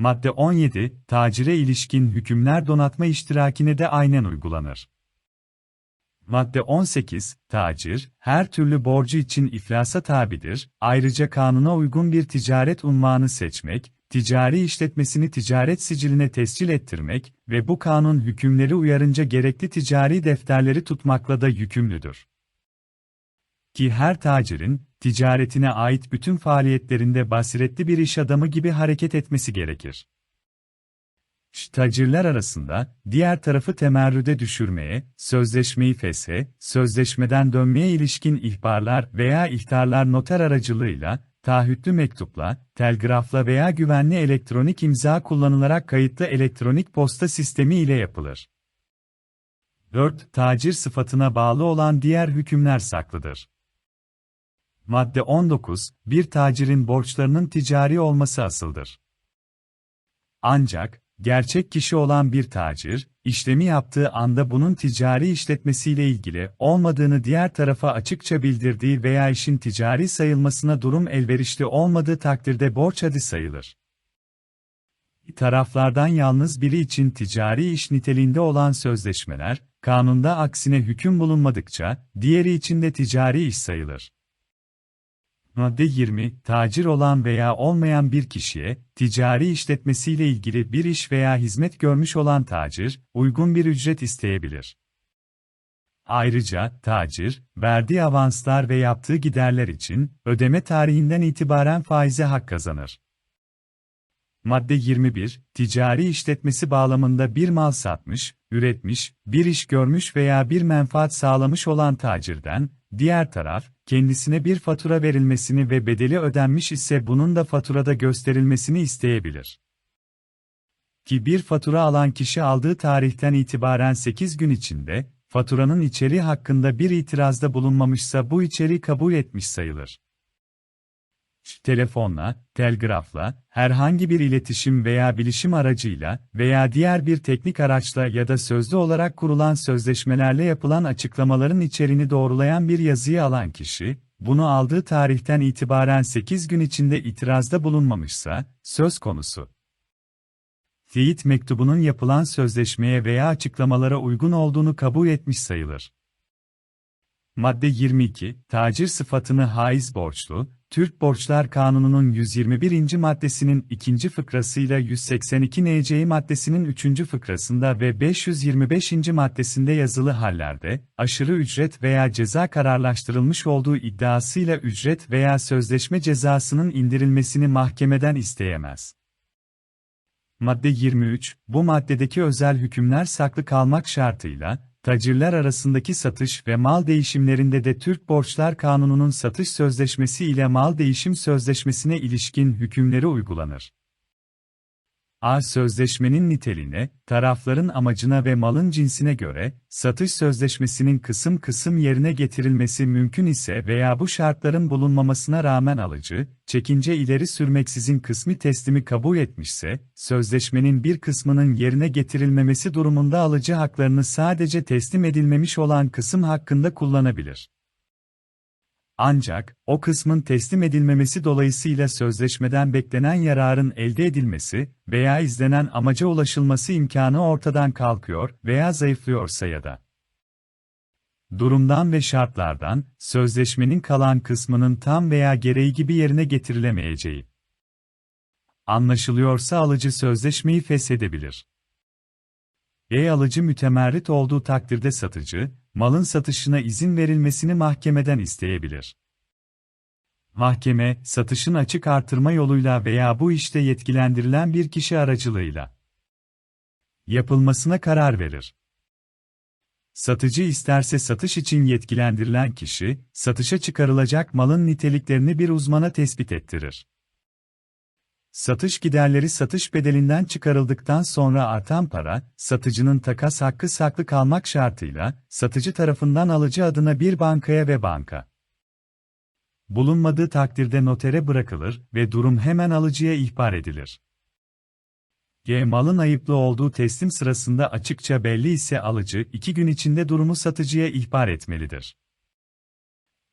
Madde 17, tacire ilişkin hükümler donatma iştirakine de aynen uygulanır. Madde 18, tacir, her türlü borcu için iflasa tabidir, ayrıca kanuna uygun bir ticaret unvanı seçmek, ticari işletmesini ticaret siciline tescil ettirmek ve bu kanun hükümleri uyarınca gerekli ticari defterleri tutmakla da yükümlüdür. Ki her tacirin, ticaretine ait bütün faaliyetlerinde basiretli bir iş adamı gibi hareket etmesi gerekir. Tacirler arasında, diğer tarafı temerrüde düşürmeye, sözleşmeyi feshe, sözleşmeden dönmeye ilişkin ihbarlar veya ihtarlar noter aracılığıyla, taahhütlü mektupla, telgrafla veya güvenli elektronik imza kullanılarak kayıtlı elektronik posta sistemi ile yapılır. 4. Tacir sıfatına bağlı olan diğer hükümler saklıdır. Madde 19, bir tacirin borçlarının ticari olması asıldır. Ancak, gerçek kişi olan bir tacir, işlemi yaptığı anda bunun ticari işletmesiyle ilgili olmadığını diğer tarafa açıkça bildirdiği veya işin ticari sayılmasına durum elverişli olmadığı takdirde borç adı sayılır. Taraflardan yalnız biri için ticari iş niteliğinde olan sözleşmeler, kanunda aksine hüküm bulunmadıkça, diğeri için de ticari iş sayılır. Madde 20, tacir olan veya olmayan bir kişiye, ticari işletmesiyle ilgili bir iş veya hizmet görmüş olan tacir, uygun bir ücret isteyebilir. Ayrıca, tacir, verdiği avanslar ve yaptığı giderler için, ödeme tarihinden itibaren faize hak kazanır. Madde 21, ticari işletmesi bağlamında bir mal satmış, üretmiş, bir iş görmüş veya bir menfaat sağlamış olan tacirden, diğer taraf, kendisine bir fatura verilmesini ve bedeli ödenmiş ise bunun da faturada gösterilmesini isteyebilir. Ki bir fatura alan kişi aldığı tarihten itibaren 8 gün içinde, faturanın içeriği hakkında bir itirazda bulunmamışsa bu içeriği kabul etmiş sayılır telefonla, telgrafla, herhangi bir iletişim veya bilişim aracıyla veya diğer bir teknik araçla ya da sözlü olarak kurulan sözleşmelerle yapılan açıklamaların içeriğini doğrulayan bir yazıyı alan kişi, bunu aldığı tarihten itibaren 8 gün içinde itirazda bulunmamışsa, söz konusu. Teyit mektubunun yapılan sözleşmeye veya açıklamalara uygun olduğunu kabul etmiş sayılır. Madde 22, tacir sıfatını haiz borçlu, Türk Borçlar Kanunu'nun 121. maddesinin 2. fıkrasıyla 182 NC maddesinin 3. fıkrasında ve 525. maddesinde yazılı hallerde, aşırı ücret veya ceza kararlaştırılmış olduğu iddiasıyla ücret veya sözleşme cezasının indirilmesini mahkemeden isteyemez. Madde 23, bu maddedeki özel hükümler saklı kalmak şartıyla, tacirler arasındaki satış ve mal değişimlerinde de Türk Borçlar Kanunu'nun satış sözleşmesi ile mal değişim sözleşmesine ilişkin hükümleri uygulanır. A. Sözleşmenin niteliğine, tarafların amacına ve malın cinsine göre, satış sözleşmesinin kısım kısım yerine getirilmesi mümkün ise veya bu şartların bulunmamasına rağmen alıcı, çekince ileri sürmeksizin kısmi teslimi kabul etmişse, sözleşmenin bir kısmının yerine getirilmemesi durumunda alıcı haklarını sadece teslim edilmemiş olan kısım hakkında kullanabilir. Ancak, o kısmın teslim edilmemesi dolayısıyla sözleşmeden beklenen yararın elde edilmesi veya izlenen amaca ulaşılması imkanı ortadan kalkıyor veya zayıflıyorsa ya da durumdan ve şartlardan, sözleşmenin kalan kısmının tam veya gereği gibi yerine getirilemeyeceği. Anlaşılıyorsa alıcı sözleşmeyi feshedebilir. E alıcı mütemerrit olduğu takdirde satıcı, malın satışına izin verilmesini mahkemeden isteyebilir. Mahkeme, satışın açık artırma yoluyla veya bu işte yetkilendirilen bir kişi aracılığıyla yapılmasına karar verir. Satıcı isterse satış için yetkilendirilen kişi, satışa çıkarılacak malın niteliklerini bir uzmana tespit ettirir. Satış giderleri satış bedelinden çıkarıldıktan sonra artan para, satıcının takas hakkı saklı kalmak şartıyla, satıcı tarafından alıcı adına bir bankaya ve banka bulunmadığı takdirde notere bırakılır ve durum hemen alıcıya ihbar edilir. G. Malın ayıplı olduğu teslim sırasında açıkça belli ise alıcı, iki gün içinde durumu satıcıya ihbar etmelidir.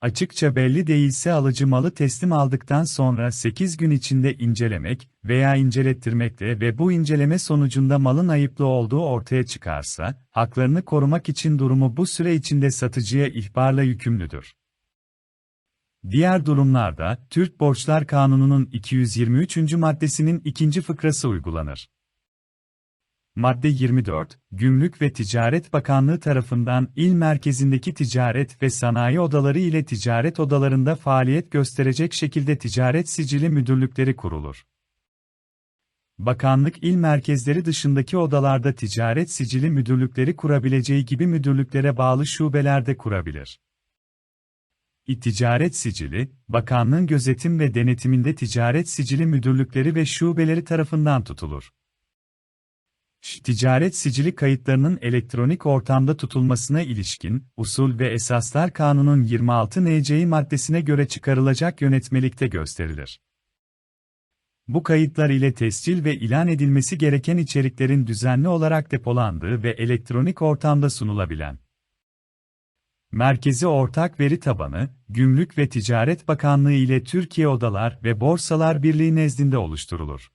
Açıkça belli değilse alıcı malı teslim aldıktan sonra 8 gün içinde incelemek veya incelettirmekte ve bu inceleme sonucunda malın ayıplı olduğu ortaya çıkarsa, haklarını korumak için durumu bu süre içinde satıcıya ihbarla yükümlüdür. Diğer durumlarda, Türk Borçlar Kanunu'nun 223. maddesinin ikinci fıkrası uygulanır. Madde 24, Gümrük ve Ticaret Bakanlığı tarafından il merkezindeki ticaret ve sanayi odaları ile ticaret odalarında faaliyet gösterecek şekilde ticaret sicili müdürlükleri kurulur. Bakanlık il merkezleri dışındaki odalarda ticaret sicili müdürlükleri kurabileceği gibi müdürlüklere bağlı şubelerde kurabilir. İ-Ticaret Sicili, bakanlığın gözetim ve denetiminde ticaret sicili müdürlükleri ve şubeleri tarafından tutulur. Ticaret sicili kayıtlarının elektronik ortamda tutulmasına ilişkin, usul ve esaslar kanunun 26 NC'yi maddesine göre çıkarılacak yönetmelikte gösterilir. Bu kayıtlar ile tescil ve ilan edilmesi gereken içeriklerin düzenli olarak depolandığı ve elektronik ortamda sunulabilen, Merkezi Ortak Veri Tabanı, Gümrük ve Ticaret Bakanlığı ile Türkiye Odalar ve Borsalar Birliği nezdinde oluşturulur.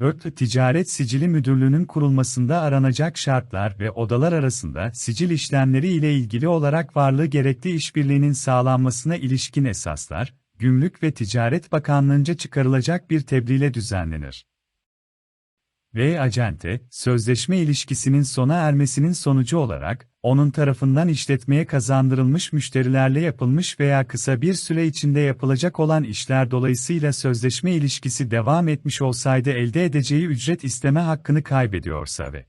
4. Ticaret Sicili Müdürlüğü'nün kurulmasında aranacak şartlar ve odalar arasında sicil işlemleri ile ilgili olarak varlığı gerekli işbirliğinin sağlanmasına ilişkin esaslar, Gümrük ve Ticaret Bakanlığı'nca çıkarılacak bir tebliğle düzenlenir. V. Acente, sözleşme ilişkisinin sona ermesinin sonucu olarak, onun tarafından işletmeye kazandırılmış müşterilerle yapılmış veya kısa bir süre içinde yapılacak olan işler dolayısıyla sözleşme ilişkisi devam etmiş olsaydı elde edeceği ücret isteme hakkını kaybediyorsa ve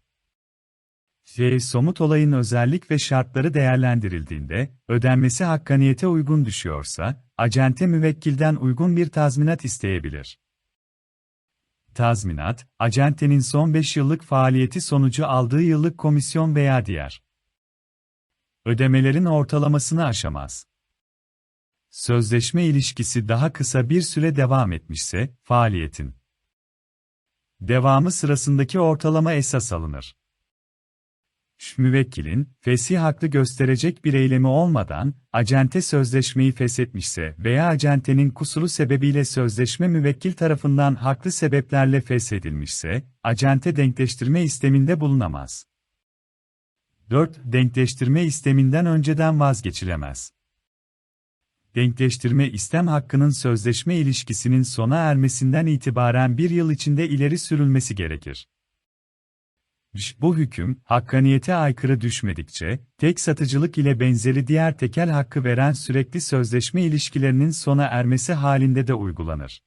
C. Somut olayın özellik ve şartları değerlendirildiğinde, ödenmesi hakkaniyete uygun düşüyorsa, acente müvekkilden uygun bir tazminat isteyebilir. Tazminat, acentenin son 5 yıllık faaliyeti sonucu aldığı yıllık komisyon veya diğer ödemelerin ortalamasını aşamaz. Sözleşme ilişkisi daha kısa bir süre devam etmişse, faaliyetin devamı sırasındaki ortalama esas alınır. Müvekkilin, fesih haklı gösterecek bir eylemi olmadan, acente sözleşmeyi feshetmişse veya acentenin kusuru sebebiyle sözleşme müvekkil tarafından haklı sebeplerle feshedilmişse, acente denkleştirme isteminde bulunamaz. 4. Denkleştirme isteminden önceden vazgeçilemez. Denkleştirme istem hakkının sözleşme ilişkisinin sona ermesinden itibaren bir yıl içinde ileri sürülmesi gerekir. Bu hüküm, hakkaniyete aykırı düşmedikçe, tek satıcılık ile benzeri diğer tekel hakkı veren sürekli sözleşme ilişkilerinin sona ermesi halinde de uygulanır.